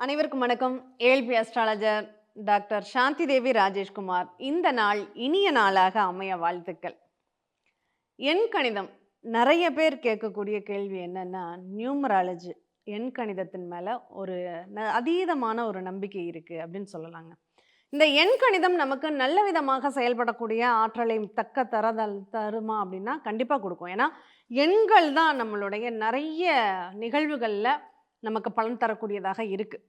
அனைவருக்கும் வணக்கம். ஏழ்பி அஸ்ட்ராலஜர் டாக்டர் சாந்தி தேவி ராஜேஷ்குமார். இந்த நாள் இனிய நாளாக அமைய வாழ்த்துக்கள். எண் கணிதம். நிறைய பேர் கேட்கக்கூடிய கேள்வி என்னென்னா நியூமராலஜி எண் கணிதத்தின் மேலே ஒரு ந- அதீதமான ஒரு நம்பிக்கை இருக்குது அப்படின்னு சொல்லலாங்க. இந்த எண் கணிதம் நமக்கு நல்ல விதமாக செயல்படக்கூடிய ஆற்றலை தக்க தரதல் தருமா அப்படின்னா கண்டிப்பாக கொடுக்கும். ஏன்னா எண்கள் தான் நம்மளுடைய நிறைய நிகழ்வுகளில் நமக்கு பலன் தரக்கூடியதாக இருக்குது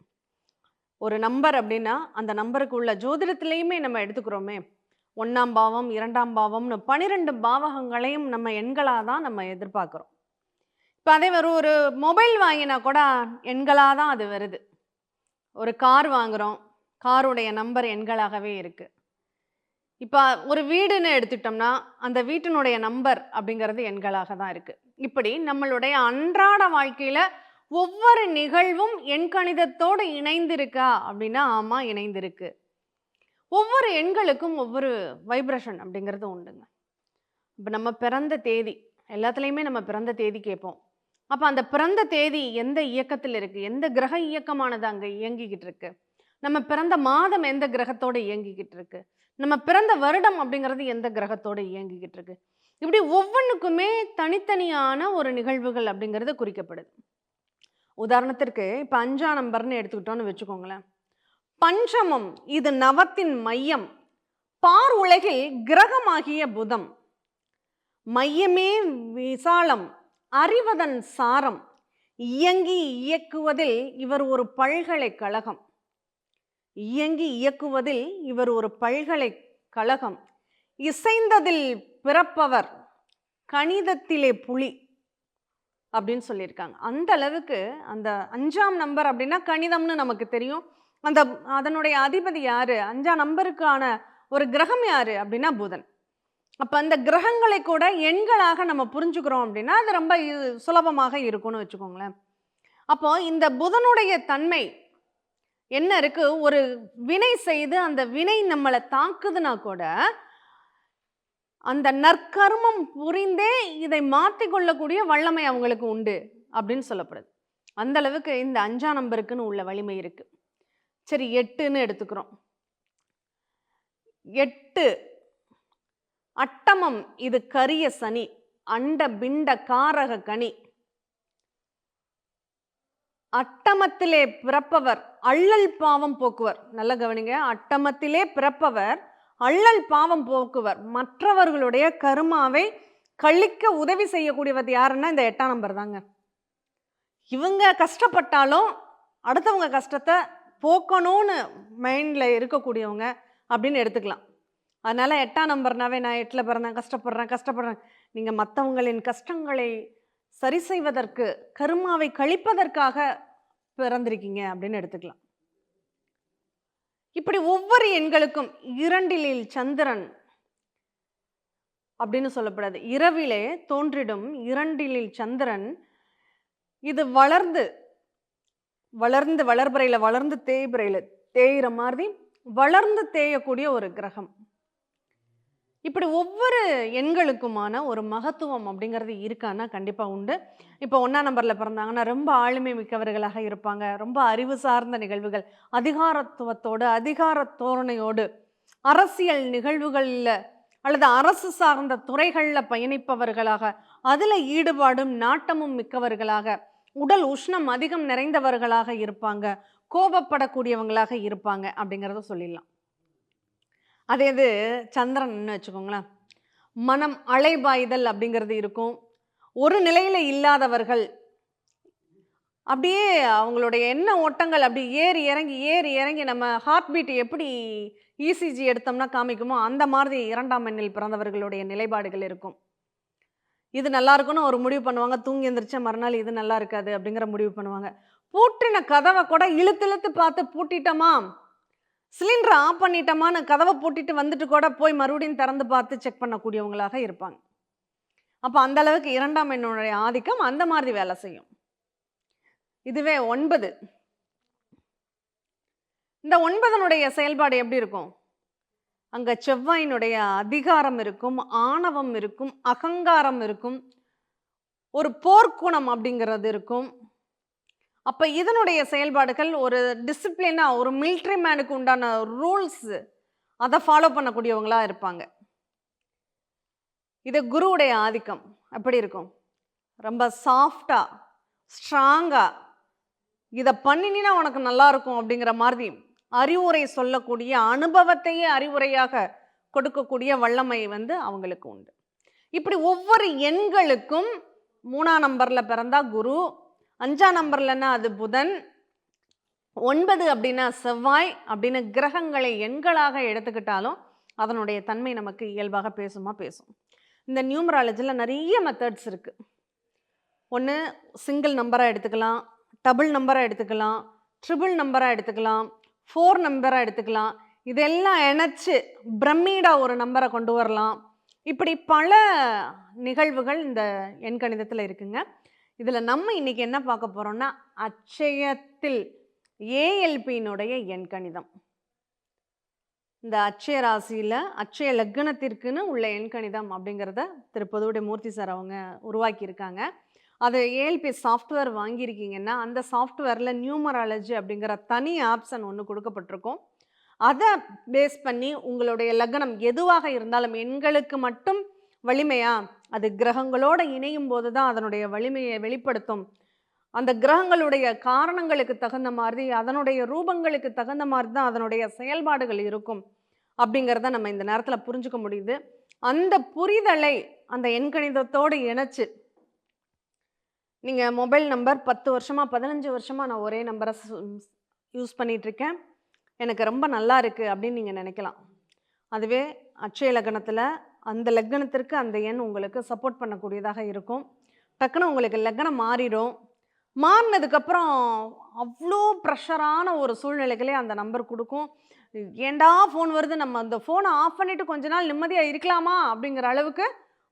ஒரு நம்பர் அப்படின்னா அந்த நம்பருக்கு உள்ள ஜோதிடத்திலையுமே நம்ம எடுத்துக்கிறோமே. ஒன்றாம் பாவம் இரண்டாம் பாவம்னு பன்னிரெண்டு பாவகங்களையும் நம்ம எண்களாக தான் நம்ம எதிர்பார்க்குறோம். இப்போ அதே ஒரு ஒரு மொபைல் வாங்கினா கூட எண்களாக தான் அது வருது. ஒரு கார் வாங்குகிறோம் காருடைய நம்பர் எண்களாகவே இருக்குது இப்போ ஒரு வீடுன்னு எடுத்துட்டோம்னா அந்த வீட்டினுடைய நம்பர் அப்படிங்கிறது எண்களாக தான் இருக்குது இப்படி நம்மளுடைய அன்றாட வாழ்க்கையில் ஒவ்வொரு நிகழ்வும் எண்கணிதத்தோடு இணைந்திருக்கா அப்படின்னா ஆமாம் இணைந்திருக்கு. ஒவ்வொரு எண்களுக்கும் ஒவ்வொரு வைப்ரேஷன் அப்படிங்கிறது உண்டுங்க. இப்போ நம்ம பிறந்த தேதி எல்லாத்துலேயுமே நம்ம பிறந்த தேதி கேட்போம். அப்போ அந்த பிறந்த தேதி எந்த இயக்கத்தில் இருக்குது எந்த கிரக இயக்கமானது அங்கே இயங்கிக்கிட்டு இருக்கு? நம்ம பிறந்த மாதம் எந்த கிரகத்தோடு இயங்கிக்கிட்டு இருக்கு? நம்ம பிறந்த வருடம் அப்படிங்கிறது எந்த கிரகத்தோடு இயங்கிக்கிட்டு இருக்கு? இப்படி ஒவ்வொன்றுக்குமே தனித்தனியான ஒரு நிகழ்வுகள் அப்படிங்கிறது குறிக்கப்படுது. உதாரணத்திற்கு இப்போ அஞ்சா நம்பர்னு எடுத்துக்கிட்டோன்னு வச்சுக்கோங்களேன். பஞ்சமம் இது நவத்தின் மையம். பார் உலகில் கிரகமாகிய புதம். மையமே விசாலம் அறிவதன் சாரம். இயங்கி இயக்குவதில் இவர் ஒரு பல்கலைக்கழகம் இயங்கி இயக்குவதில் இவர் ஒரு பல்கலைக்கழகம் இசைந்ததில் பிறப்பவர் கணிதத்திலே புலி. அப்படின்னு சொல்லியிருக்காங்க. அந்த அளவுக்கு அந்த அஞ்சாம் நம்பர் அப்படின்னா கணிதம்னு நமக்கு தெரியும். அந்த அதனுடைய அதிபதி யார்? அஞ்சாம் நம்பருக்கான ஒரு கிரகம் யார் அப்படின்னா புதன். அப்போ அந்த கிரகங்களை கூட எண்களாக நம்ம புரிஞ்சுக்கிறோம் அப்படின்னா அது ரொம்ப சுலபமாக இருக்கும்னு வச்சுக்கோங்களேன். அப்போ இந்த புதனுடைய தன்மை என்ன இருக்குது ஒரு வினை செய்து அந்த வினை நம்மளை தாக்குதுன்னா கூட அந்த நற்கர்மம் புரிந்தே இதை மாற்றிக்கொள்ளக்கூடிய வல்லமை அவங்களுக்கு உண்டு அப்படின்னு சொல்லப்படுது. அந்த அளவுக்கு இந்த அஞ்சாம் நம்பருக்குன்னு உள்ள வலிமை இருக்கு. சரி எட்டுன்னு எடுத்துக்கிறோம். எட்டு அட்டமம் இது கரிய சனி அண்ட பிண்ட காரக கனி. அட்டமத்திலே பிறப்பவர் அள்ளல் பாவம் போக்குவர். நல்ல கவனிங்க அட்டமத்திலே பிறப்பவர் அள்ளல் பாவம் போக்குவர். மற்றவர்களுடைய கருமாவை கழிக்க உதவி செய்யக்கூடியவர் யாருன்னா இந்த எட்டாம் நம்பர் தாங்க. இவங்க கஷ்டப்பட்டாலும் அடுத்தவங்க கஷ்டத்தை போக்கணும்னு மைண்டில் இருக்கக்கூடியவங்க அப்படின்னு எடுத்துக்கலாம். அதனால் எட்டாம் நம்பர்னாவே நான் எட்டில் பிறந்தேன் கஷ்டப்படுறேன் கஷ்டப்படுறேன். நீங்கள் மற்றவங்களின் கஷ்டங்களை சரி செய்வதற்கு கருமாவை கழிப்பதற்காக பிறந்திருக்கீங்க அப்படின்னு எடுத்துக்கலாம். இப்படி ஒவ்வொரு எண்களுக்கும் இரண்டிலில் சந்திரன் அப்படின்னு சொல்லப்படாது. இரவிலே தோன்றிடும் இரண்டிலில் சந்திரன். இது வளர்ந்து வளர்ந்து வளர்பறையில் வளர்ந்து தேய்பிறையில் தேயிற மாதிரி வளர்ந்து தேயக்கூடிய ஒரு கிரகம். இப்படி ஒவ்வொரு எண்களுக்குமான ஒரு மகத்துவம் அப்படிங்கிறது இருக்கான்னா கண்டிப்பாக உண்டு. இப்போ ஒன்றாம் நம்பரில் பிறந்தாங்கன்னா ரொம்ப ஆளுமை மிக்கவர்களாக இருப்பாங்க. ரொம்ப அறிவு சார்ந்த நிகழ்வுகள் அதிகாரத்துவத்தோடு அதிகார தோரணையோடு அரசியல் நிகழ்வுகளில் அல்லது அரசு சார்ந்த துறைகளில் பயணிப்பவர்களாக அதில் ஈடுபாடும் நாட்டமும் மிக்கவர்களாக உடல் உஷ்ணம் அதிகம் நிறைந்தவர்களாக இருப்பாங்க. கோபப்படக்கூடியவங்களாக இருப்பாங்க அப்படிங்கிறத சொல்லிடலாம். அதே இது சந்திரன்னு வச்சுக்கோங்களேன். மனம் அலைபாய்தல் அப்படிங்கிறது இருக்கும். ஒரு நிலையில் இல்லாதவர்கள் அப்படியே அவங்களுடைய எண்ண ஓட்டங்கள் அப்படி ஏறி இறங்கி ஏறி இறங்கி நம்ம ஹார்ட் பீட் எப்படி இசிஜி எடுத்தோம்னா காமிக்குமோ அந்த மாதிரி இரண்டாம் எண்ணில் பிறந்தவர்களுடைய நிலைப்பாடுகள் இருக்கும். இது நல்லா இருக்குன்னு ஒரு முடிவு பண்ணுவாங்க. தூங்கி எந்திரிச்ச மறுநாள் இது நல்லா இருக்காது அப்படிங்கிற முடிவு பண்ணுவாங்க. பூட்டின கதவை கூட இழுத்து இழுத்து பார்த்து பூட்டிட்டோமா? சிலிண்டரை ஆஃப் பண்ணிட்டோமான்னு கதவை போட்டுட்டு வந்துட்டு கூட போய் மறுபடியும் திறந்து பார்த்து செக் பண்ணக்கூடியவங்களாக இருப்பாங்க. அப்போ அந்த அளவுக்கு இரண்டாம் எண்ணுடைய ஆதிக்கம் அந்த மாதிரி வேலை செய்யும். இதுவே ஒன்பது. இந்த ஒன்பதனுடைய செயல்பாடு எப்படி இருக்கும்? அங்கே செவ்வாயினுடைய அதிகாரம் இருக்கும் ஆணவம் இருக்கும் அகங்காரம் இருக்கும் ஒரு போர்க்குணம் அப்படிங்கிறது இருக்கும். அப்போ இதனுடைய செயல்பாடுகள் ஒரு டிசிப்ளினாக ஒரு மிலிட்ரி மேனுக்கு உண்டான ரூல்ஸ் அதை ஃபாலோ பண்ணக்கூடியவங்களாக இருப்பாங்க. இது குருவுடைய ஆதிக்கம். எப்படி இருக்கும்? ரொம்ப சாஃப்டாக ஸ்ட்ராங்காக இதை பண்ணினா உனக்கு நல்லாயிருக்கும் அப்படிங்கிற மாதிரி அறிவுரை சொல்லக்கூடிய அனுபவத்தையே அறிவுரையாக கொடுக்கக்கூடிய வல்லமை வந்து அவங்களுக்கு உண்டு. இப்படி ஒவ்வொரு எண்களுக்கும் மூணாம் நம்பரில் பிறந்தா குரு அஞ்சாம் நம்பர்லன்னா அது புதன். ஒன்பது அப்படின்னா செவ்வாய். அப்படின்னு கிரகங்களை எண்களாக எடுத்துக்கிட்டாலும் அதனுடைய தன்மை நமக்கு இயல்பாக பேசுமா? பேசும். இந்த நியூமராலஜியில் நிறைய மெத்தட்ஸ் இருக்குது ஒன்று சிங்கிள் நம்பராக எடுத்துக்கலாம் டபுள் நம்பராக எடுத்துக்கலாம் ட்ரிபிள் நம்பராக எடுத்துக்கலாம் ஃபோர் நம்பராக எடுத்துக்கலாம். இதெல்லாம் இணைச்சி பிரம்மீடா ஒரு நம்பரை கொண்டு வரலாம். இப்படி பல நிகழ்வுகள் இந்த எண்கணிதத்தில் இருக்குங்க. இதில் நம்ம இன்றைக்கி என்ன பார்க்க போகிறோம்னா அச்சயத்தில் ஏஎல்பியினுடைய எண்கணிதம் இந்த அச்சய ராசியில் அச்சய லக்னத்திற்குன்னு உள்ள எண்கணிதம் அப்படிங்கிறத திரு பொதுவுடைய மூர்த்தி சார் அவங்க உருவாக்கியிருக்காங்க. அது ஏஎல்பி சாஃப்ட்வேர் வாங்கியிருக்கீங்கன்னா அந்த சாஃப்ட்வேரில் நியூமராலஜி அப்படிங்கிற தனி ஆப்ஷன் ஒன்று கொடுக்கப்பட்டிருக்கும். அதை பேஸ் பண்ணி உங்களுடைய லக்னம் எதுவாக இருந்தாலும் எண்களுக்கு மட்டும் வலிமையாக அது கிரகங்களோட இணையும் போது தான் அதனுடைய வலிமையை வெளிப்படுத்தும். அந்த கிரகங்களுடைய காரணங்களுக்கு தகுந்த மாதிரி அதனுடைய ரூபங்களுக்கு தகுந்த மாதிரி தான் அதனுடைய செயல்பாடுகள் இருக்கும் அப்படிங்கிறத நம்ம இந்த நேரத்தில் புரிஞ்சுக்க முடியுது. அந்த புரிதலை அந்த எண்கணிதத்தோடு இணைச்சு நீங்கள் மொபைல் நம்பர் பத்து வருஷமாக பதினஞ்சு வருஷமாக நான் ஒரே நம்பரை யூஸ் பண்ணிகிட்ருக்கேன் எனக்கு ரொம்ப நல்லா இருக்குது அப்படின்னு நீங்கள் நினைக்கலாம். அதுவே அட்சய லக்னத்தில் அந்த லக்னத்திற்கு அந்த எண் உங்களுக்கு சப்போர்ட் பண்ணக்கூடியதாக இருக்கும். டக்குன்னு உங்களுக்கு லக்னம் மாறிடும். மாறினதுக்கப்புறம் அவ்வளோ ப்ரெஷரான ஒரு சூழ்நிலைகளே அந்த நம்பர் கொடுக்கும். ஏண்டா ஃபோன் வருது? நம்ம அந்த ஃபோனை ஆஃப் பண்ணிவிட்டு கொஞ்ச நாள் நிம்மதியாக இருக்கலாமா? அப்படிங்கிற அளவுக்கு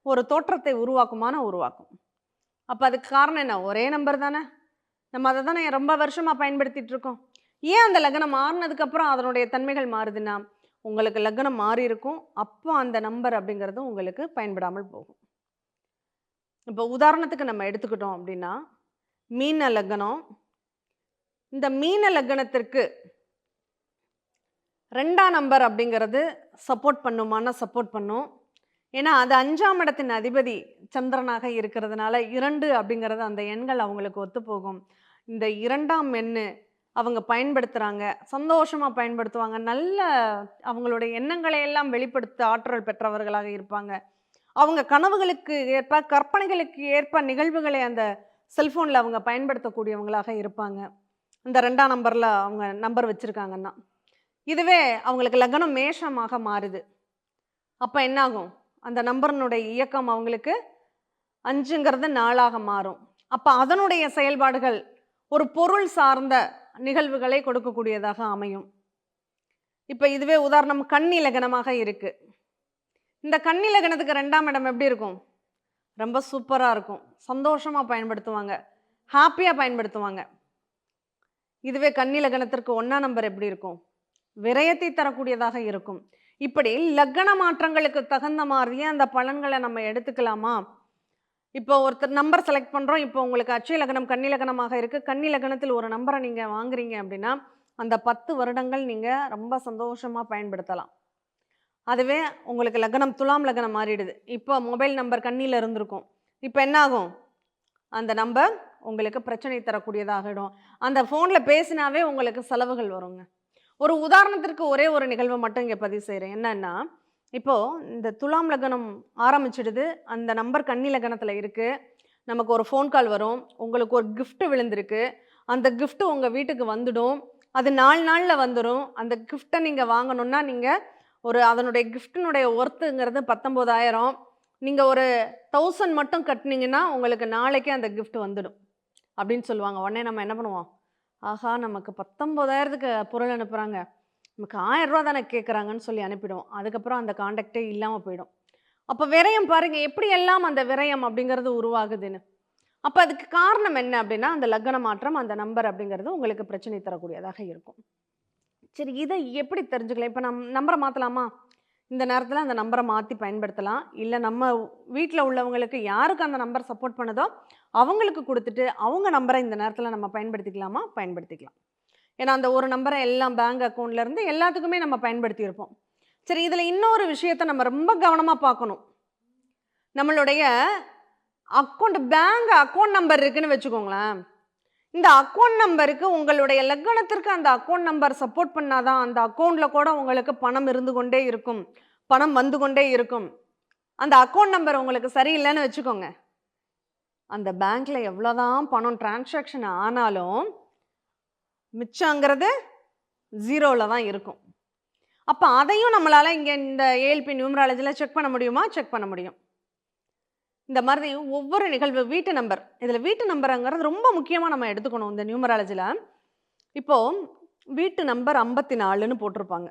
ஒரு தோற்றத்தை உருவாக்குமான உருவாக்கும். அப்போ அதுக்கு காரணம் என்ன? ஒரே நம்பர் தானே? நம்ம அதை தானே ரொம்ப வருஷமாக பயன்படுத்திகிட்டு இருக்கோம். ஏன் அந்த லக்னம் மாறினதுக்கப்புறம் அதனுடைய தன்மைகள் மாறுதுன்னா உங்களுக்கு லக்னம் மாறி இருக்கும். அப்போ அந்த நம்பர் அப்படிங்கிறது உங்களுக்கு பயன்படாமல் போகும். இப்போ உதாரணத்துக்கு நம்ம எடுத்துக்கிட்டோம் அப்படின்னா மீன லக்னம். இந்த மீன லக்னத்திற்கு ரெண்டாம் நம்பர் அப்படிங்கிறது சப்போர்ட் பண்ணுமானா சப்போர்ட் பண்ணும். ஏன்னா அது அஞ்சாம் இடத்தின் அதிபதி சந்திரனாக இருக்கிறதுனால இரண்டு அப்படிங்கிறது அந்த எண்கள் அவங்களுக்கு ஒத்துப்போகும். இந்த இரண்டாம் எண்ணு அவங்க பயன்படுத்துகிறாங்க சந்தோஷமாக பயன்படுத்துவாங்க நல்ல அவங்களுடைய எண்ணங்களை எல்லாம் வெளிப்படுத்த ஆற்றல் பெற்றவர்களாக இருப்பாங்க. அவங்க கனவுகளுக்கு ஏற்ப கற்பனைகளுக்கு ஏற்ப நிகழ்வுகளை அந்த செல்ஃபோனில் அவங்க பயன்படுத்தக்கூடியவங்களாக இருப்பாங்க. இந்த ரெண்டாம் நம்பரில் அவங்க நம்பர் வச்சுருக்காங்கன்னா. இதுவே அவங்களுக்கு லக்னம் மேஷமாக மாறுது. அப்போ என்னாகும்? அந்த நம்பரினுடைய இயக்கம் அவங்களுக்கு அஞ்சுங்கிறது நாளாக மாறும். அப்போ அதனுடைய செயல்பாடுகள் ஒரு பொருள் சார்ந்த நிகழ்வுகளை கொடுக்கக்கூடியதாக அமையும். இப்போ இதுவே உதாரணம் கன்னி லக்னமாக இருக்கு. இந்த கன்னி லக்னத்துக்கு ரெண்டாம் இடம் எப்படி இருக்கும்? ரொம்ப சூப்பராக இருக்கும். சந்தோஷமாக பயன்படுத்துவாங்க. ஹாப்பியாக பயன்படுத்துவாங்க. இதுவே கன்னி லக்னத்திற்கு ஒன்றாம் நம்பர் எப்படி இருக்கும்? விரயத்தை தரக்கூடியதாக இருக்கும். இப்படி லக்ன மாற்றங்களுக்கு தகுந்த மாதிரியே அந்த பலன்களை நம்ம எடுத்துக்கலாமா? இப்போ ஒருத்தர் நம்பர் செலக்ட் பண்ணுறோம் இப்போ உங்களுக்கு அச்சய லக்னம் கன்னி லக்னமாக இருக்குது கன்னி லக்னத்தில் ஒரு நம்பரை நீங்கள் வாங்குறீங்க அப்படின்னா அந்த பத்து வருடங்கள் நீங்கள் ரொம்ப சந்தோஷமாக பயன்படுத்தலாம். அதுவே உங்களுக்கு லக்னம் துலாம் லக்னம் மாறிடுது. இப்போ மொபைல் நம்பர் கண்ணியில் இருந்திருக்கும். இப்போ என்னாகும்? அந்த நம்பர் உங்களுக்கு பிரச்சனை தரக்கூடியதாகிடும். அந்த ஃபோனில் பேசினாவே உங்களுக்கு செலவுகள் வருங்க. ஒரு உதாரணத்திற்கு ஒரே ஒரு நிகழ்வை மட்டும் இங்கே பதிவு செய்கிறேன் என்னென்னா இப்போது இந்த துலாம் லக்னம் ஆரம்பிச்சிடுது. அந்த நம்பர் கன்னி லக்னத்தில் இருக்குது நமக்கு ஒரு ஃபோன் கால் வரும். உங்களுக்கு ஒரு கிஃப்ட்டு விழுந்திருக்கு. அந்த கிஃப்ட்டு உங்கள் வீட்டுக்கு வந்துடும். அது நாலு நாளில் வந்துடும் அந்த கிஃப்ட்டை நீங்கள் வாங்கணுன்னா நீங்கள் ஒரு அதனுடைய கிஃப்டினுடைய ஒர்த்துங்கிறது பத்தொம்போதாயிரம் நீங்கள் ஒரு தௌசண்ட் மட்டும் கட்டினீங்கன்னா உங்களுக்கு நாளைக்கே அந்த கிஃப்ட் வந்துடும். அப்படின்னு சொல்லுவாங்க. உடனே நம்ம என்ன பண்ணுவோம்? ஆஹா நமக்கு பத்தொம்போதாயிரத்துக்கு பொருள் அனுப்புகிறாங்க நமக்கு ஆயரூவா தானே கேட்குறாங்கன்னு சொல்லி அனுப்பிடுவோம் அதுக்கப்புறம் அந்த காண்டாக்டே இல்லாமல் போயிடும். அப்போ விரயம் பாருங்கள் எப்படி எல்லாம் அந்த விரயம் அப்படிங்கிறது உருவாகுதுன்னு. அப்போ அதுக்கு காரணம் என்ன அப்படின்னா அந்த லக்ன மாற்றம் அந்த நம்பர் அப்படிங்கிறது உங்களுக்கு பிரச்சனை தரக்கூடியதாக இருக்கும். சரி இதை எப்படி தெரிஞ்சுக்கலாம்? இப்போ நம் நம்பரை மாற்றலாமா இந்த நேரத்தில் அந்த நம்பரை மாற்றி பயன்படுத்தலாம். இல்லை நம்ம வீட்டில் உள்ளவங்களுக்கு யாருக்கு அந்த நம்பர் சப்போர்ட் பண்ணுதோ அவங்களுக்கு கொடுத்துட்டு அவங்க நம்பரை இந்த நேரத்தில் நம்ம பயன்படுத்திக்கலாமா? பயன்படுத்திக்கலாம். ஏன்னா அந்த ஒரு நம்பரை எல்லாம் பேங்க் அக்கௌண்ட்லேருந்து எல்லாத்துக்குமே நம்ம பயன்படுத்தியிருப்போம். சரி இதில் இன்னொரு விஷயத்தை நம்ம ரொம்ப கவனமாக பார்க்கணும். நம்மளுடைய அக்கௌண்ட் பேங்க் அக்கௌண்ட் நம்பர் இருக்குன்னு வச்சுக்கோங்களேன். இந்த அக்கௌண்ட் நம்பருக்கு உங்களுடைய லக்கணத்திற்கு அந்த அக்கௌண்ட் நம்பர் சப்போர்ட் பண்ணாதான் அந்த அக்கௌண்ட்டில் கூட உங்களுக்கு பணம் இருந்து கொண்டே இருக்கும். பணம் வந்து கொண்டே இருக்கும். அந்த அக்கௌண்ட் நம்பர் உங்களுக்கு சரியில்லைன்னு வச்சுக்கோங்க. அந்த பேங்க்கில் எவ்வளோதான் பணம் டிரான்சாக்ஷன் ஆனாலும் மிச்சங்கிறது ஜீரோவில் தான் இருக்கும். அப்போ அதையும் நம்மளால் இங்கே இந்த ஏஎல்பி நியூமராலஜியில் செக் பண்ண முடியுமா? செக் பண்ண முடியும். இந்த மாதிரி ஒவ்வொரு நிகழ்வு வீட்டு நம்பர் இதில் வீட்டு நம்பருங்கிறது ரொம்ப முக்கியமாக நம்ம எடுத்துக்கணும் இந்த நியூமராலஜியில் இப்போது வீட்டு நம்பர் ஐம்பத்தி நாலுன்னு போட்டிருப்பாங்க.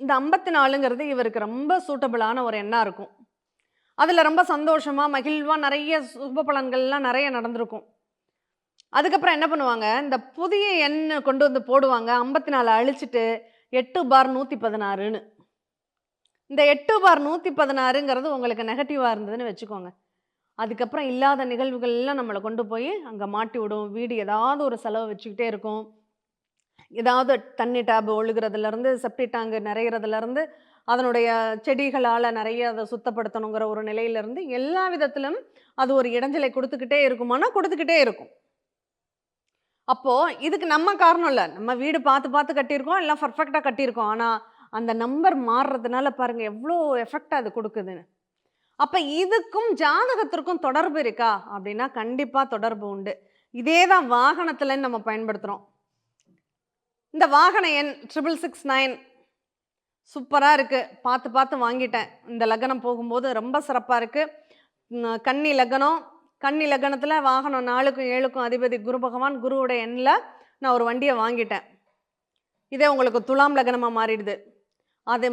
இந்த ஐம்பத்தி நாலுங்கிறது இவருக்கு ரொம்ப சூட்டபிளான ஒரு எண்ணாக இருக்கும். அதில் ரொம்ப சந்தோஷமாக மகிழ்வாக நிறைய சுப பலன்கள்லாம் நிறைய நடந்திருக்கும். அதுக்கப்புறம் என்ன பண்ணுவாங்க? இந்த புதிய எண் கொண்டு வந்து போடுவாங்க. ஐம்பத்தி நாலு அழிச்சிட்டு எட்டு பார் நூற்றி பதினாறுன்னு. இந்த எட்டு பார் நூற்றி பதினாறுங்கிறது உங்களுக்கு நெகட்டிவாக இருந்ததுன்னு வச்சுக்கோங்க. அதுக்கப்புறம் இல்லாத நிகழ்வுகள்லாம் நம்மளை கொண்டு போய் அங்கே மாட்டி விடும். வீடு ஏதாவது ஒரு செலவு வச்சுக்கிட்டே இருக்கும். ஏதாவது தண்ணி டேப் ஒழுகிறதுலேருந்து செப்டி டேங்கு நிறையிறதுலேருந்து அதனுடைய செடிகளால் நிறைய அதை சுத்தப்படுத்தணுங்கிற ஒரு நிலையிலேருந்து எல்லா விதத்திலும் அது ஒரு இடைஞ்சலை கொடுத்துக்கிட்டே இருக்குமானா கொடுத்துக்கிட்டே இருக்கும். அப்போது இதுக்கு நம்ம காரணம் இல்லை. நம்ம வீடு பார்த்து பார்த்து கட்டியிருக்கோம் எல்லாம் பர்ஃபெக்டாக கட்டியிருக்கோம். ஆனால் அந்த நம்பர் மாறுறதுனால பாருங்கள் எவ்வளோ எஃபெக்ட் அது கொடுக்குதுன்னு. அப்போ இதுக்கும் ஜாதகத்திற்கும் தொடர்பு இருக்கா? அப்படின்னா கண்டிப்பாக தொடர்பு உண்டு. இதே தான் வாகனத்தில் நம்ம பயன்படுத்துகிறோம் இந்த வாகன எண் ட்ரிபிள் சிக்ஸ் நைன் சூப்பராக இருக்குது பார்த்து பார்த்து வாங்கிட்டேன். இந்த லக்னம் போகும்போது ரொம்ப சிறப்பாக இருக்குது கன்னி லக்னம் கன்னி லக்னத்தில் வாகனம் நாலுக்கும் ஏழுக்கும் அதிபதி குரு பகவான் குருவோட எண்ணில் நான் ஒரு வண்டியை வாங்கிட்டேன். இதே உங்களுக்கு துலாம் லக்னமாக மாறிடுது. அது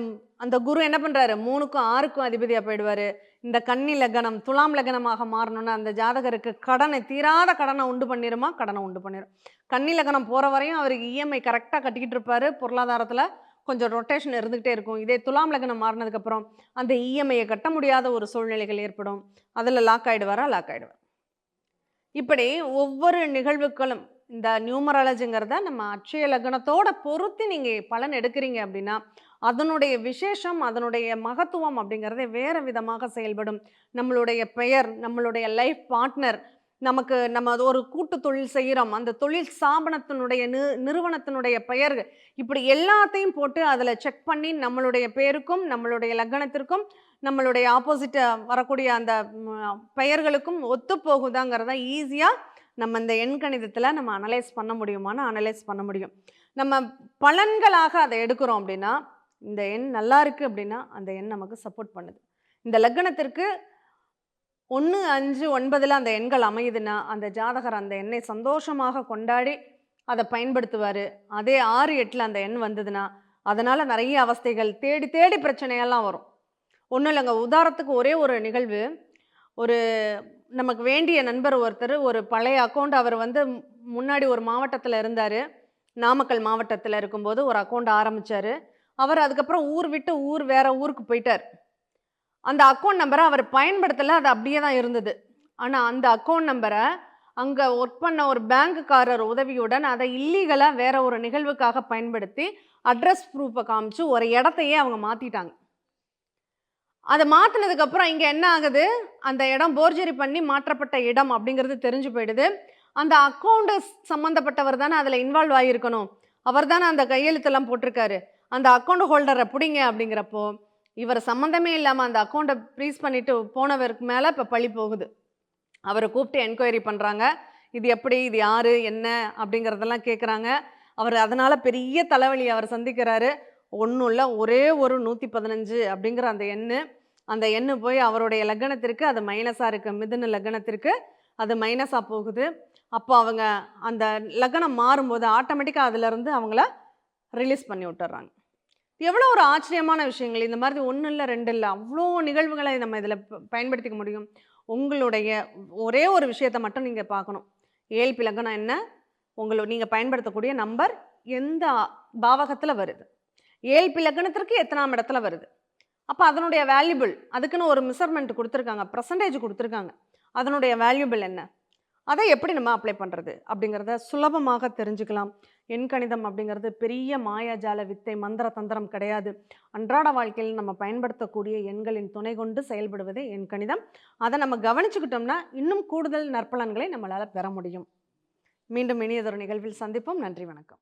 அந்த குரு என்ன பண்ணுறாரு மூணுக்கும் ஆறுக்கும் அதிபதியாக போயிடுவார். இந்த கன்னி லக்னம் துலாம் லக்னமாக மாறணும்னா அந்த ஜாதகருக்கு கடனை தீராத கடனை உண்டு பண்ணிடுமா கடனை உண்டு பண்ணிடும் கன்னி லக்னம் போகிற வரையும் அவருக்கு இஎம்ஐ கரெக்டாக கட்டிக்கிட்டு இருப்பார். பொருளாதாரத்தில் கொஞ்சம் ரொட்டேஷன் இருந்துகிட்டே இருக்கும். இதே துலாம் லக்னம் மாறினதுக்கப்புறம் அந்த இஎம்ஐயை கட்ட முடியாத ஒரு சூழ்நிலைகள் ஏற்படும். அதில் லாக் ஆகிடுவாரா லாக் ஆகிடுவார் இப்படி ஒவ்வொரு நிகழ்வுகளும் இந்த நியூமராலஜிங்கிறத நம்ம அட்சய லக்னத்தோட பொருத்தி நீங்கள் பலன் எடுக்கிறீங்க அப்படின்னா அதனுடைய விசேஷம் அதனுடைய மகத்துவம் அப்படிங்கிறதே வேறு விதமாக செயல்படும். நம்மளுடைய பெயர் நம்மளுடைய லைஃப் பார்ட்னர் நமக்கு நம்ம அது ஒரு கூட்டு தொழில் செய்கிறோம் அந்த தொழில் ஸ்தாபனத்தினுடைய நி நிறுவனத்தினுடைய பெயர். இப்படி எல்லாத்தையும் போட்டு அதில் செக் பண்ணி நம்மளுடைய பேருக்கும் நம்மளுடைய லக்னத்திற்கும் நம்மளுடைய ஆப்போசிட்டை வரக்கூடிய அந்த பெயர்களுக்கும் ஒத்து போகுதாங்கிறத ஈஸியாக நம்ம இந்த எண்கணிதத்தில் நம்ம அனலைஸ் பண்ண முடியுமான்னு அனலைஸ் பண்ண முடியும். நம்ம பலன்களாக அதை எடுக்கிறோம் அப்படின்னா இந்த எண் நல்லா இருக்குது அப்படின்னா அந்த எண் நமக்கு சப்போர்ட் பண்ணுது. இந்த லக்னத்திற்கு ஒன்று அஞ்சு ஒன்பதில் அந்த எண்கள் அமையுதுன்னா அந்த ஜாதகர் அந்த எண்ணை சந்தோஷமாக கொண்டாடி அதை பயன்படுத்துவார். அதே ஆறு எட்டில் அந்த எண் வந்ததுன்னா அதனால் நிறைய அவஸ்தைகள் தேடி தேடி பிரச்சனையெல்லாம் வரும். ஒன்றும் இல்லைங்க உதாரணத்துக்கு ஒரே ஒரு நிகழ்வு. ஒரு நமக்கு வேண்டிய நண்பர் ஒருத்தர் ஒரு பழைய அக்கௌண்ட் அவர் வந்து முன்னாடி ஒரு மாவட்டத்தில் இருந்தார். நாமக்கல் மாவட்டத்தில் இருக்கும்போது ஒரு அக்கௌண்ட் ஆரம்பித்தார் அவர் அதுக்கப்புறம் ஊர் விட்டு ஊர் வேற ஊருக்கு போயிட்டார். அந்த அக்கௌண்ட் நம்பரை அவர் பயன்படுத்தலை அது அப்படியே தான் இருந்தது. ஆனால் அந்த அக்கௌண்ட் நம்பரை அங்கே ஒர்க் பண்ண ஒரு பேங்க்குக்காரர் உதவியுடன் அதை இல்லீகலாக வேற ஒரு நிகழ்வுக்காக பயன்படுத்தி அட்ரஸ் ப்ரூஃபை காமிச்சு ஒரு இடத்தையே அவங்க மாற்றிட்டாங்க அதை மாற்றினதுக்கப்புறம் இங்கே என்ன ஆகுது? அந்த இடம் போர்ஜரி பண்ணி மாற்றப்பட்ட இடம் அப்படிங்கிறது தெரிஞ்சு போயிடுது. அந்த அக்கௌண்ட்டு சம்மந்தப்பட்டவர் தானே அதில் இன்வால்வ் ஆகியிருக்கணும். அவர் தானே அந்த கையெழுத்தெல்லாம் போட்டிருக்காரு. அந்த அக்கௌண்ட் ஹோல்டரை பிடிங்க அப்படிங்கிறப்போ இவர் சம்மந்தமே இல்லாமல் அந்த அக்கௌண்ட்டை ப்ரீஸ் பண்ணிட்டு போனவருக்கு மேலே இப்போ பழி போகுது. அவரை கூப்பிட்டு என்கொயரி பண்ணுறாங்க இது எப்படி? இது யார்? என்ன? அப்படிங்கிறதெல்லாம் கேட்குறாங்க அவர் அதனால் பெரிய தலைவலி அவர் சந்திக்கிறாரு. ஒன்றும் இல்லை ஒரே ஒரு நூற்றி பதினஞ்சு அப்படிங்கிற அந்த எண்ணு. அந்த எண்ணு போய் அவருடைய லக்னத்திற்கு அது மைனஸாக இருக்குது மிதுன லக்னத்திற்கு அது மைனஸாக போகுது. அப்போ அவங்க அந்த லக்னம் மாறும்போது ஆட்டோமேட்டிக்காக அதுலேருந்து அவங்கள ரிலீஸ் பண்ணி விட்டுறாங்க. எவ்வளோ ஒரு ஆச்சரியமான விஷயங்கள். இந்த மாதிரி ஒன்றும் இல்லை ரெண்டு இல்லை அவ்வளோ நிகழ்வுகளை நம்ம இதில் பயன்படுத்திக்க முடியும். உங்களுடைய ஒரே ஒரு விஷயத்தை மட்டும் நீங்கள் பார்க்கணும். ஏழ்பி லக்னம் என்ன? உங்களை நீங்கள் பயன்படுத்தக்கூடிய நம்பர் எந்த பாவகத்தில் வருது? ஏழ்பி லக்னத்திற்கு எத்தனாம் இடத்துல வருது? அப்போ அதனுடைய வேல்யூபிள் அதுக்குன்னு ஒரு மிசர்மெண்ட் கொடுத்துருக்காங்க பர்சன்டேஜ் கொடுத்துருக்காங்க. அதனுடைய வேல்யூபிள் என்ன? அதை எப்படி நம்ம அப்ளை பண்ணுறது அப்படிங்கிறத சுலபமாக தெரிஞ்சுக்கலாம். எண்கணிதம் அப்படிங்கிறது பெரிய மாயாஜால வித்தை மந்திர தந்திரம் கிடையாது. அன்றாட வாழ்க்கையில் நம்ம பயன்படுத்தக்கூடிய எண்களின் துணை கொண்டு செயல்படுவதே எண்கணிதம் அதை நம்ம கவனிச்சுக்கிட்டோம்னா இன்னும் கூடுதல் நற்பலன்களை நம்மளால் பெற முடியும். மீண்டும் இனியதொரு நிகழ்வில் சந்திப்போம். நன்றி வணக்கம்.